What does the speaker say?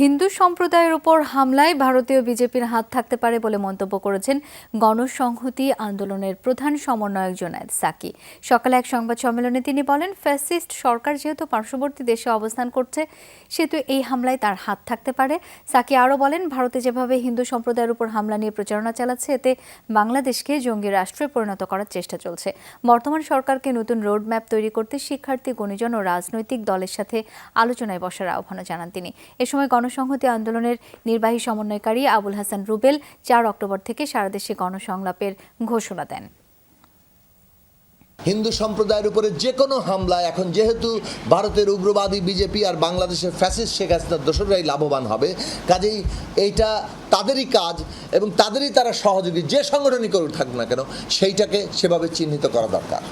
হিন্দু সম্প্রদায়ের উপর হামলায় ভারতীয় বিজেপির হাত থাকতে পারে বলে মন্তব্য করেছেন গণসংহতি আন্দোলনের প্রধান সমন্বয়ক জোনায়েদ সাকি। সকালে এক সংবাদ সম্মেলনে তিনি বলেন, ফ্যাসিস্ট সরকার যেহেতু পার্শ্ববর্তী দেশে অবস্থান করছে, সেহেতু এই হামলায় তার হাত থাকতে পারে। সাকি আরও বলেন, ভারতে যেভাবে হিন্দু সম্প্রদায়ের উপর হামলা নিয়ে প্রচারণা চালাচ্ছে, এতে বাংলাদেশকে জঙ্গি রাষ্ট্রে পরিণত করার চেষ্টা চলছে। বর্তমান সরকারকে নতুন রোডম্যাপ তৈরি করতে শিক্ষার্থী, গণিজন ও রাজনৈতিক দলের সাথে আলোচনায় বসার আহ্বানও জানান তিনি। এ সময় গণসংহতি আন্দোলনের নির্বাহী সমন্বয়কারী আবুল হাসান রুবেল চার অক্টোবর থেকে সারা দেশে গণসংলাপের ঘোষণা দেন। হিন্দু সম্প্রদায়ের উপরে যে কোনো হামলা, এখন যেহেতু ভারতের উগ্রবাদী বিজেপি আর বাংলাদেশের ফ্যাসিস্ট শেখ হাসিনার দোসরাই লাভবান হবে, কাজেই এইটা তাদেরই কাজ এবং তাদেরই তারা সহযোগী, যে সংগঠনই করুক থাকুক না কেন, সেইটাকে সেভাবে চিহ্নিত করা দরকার।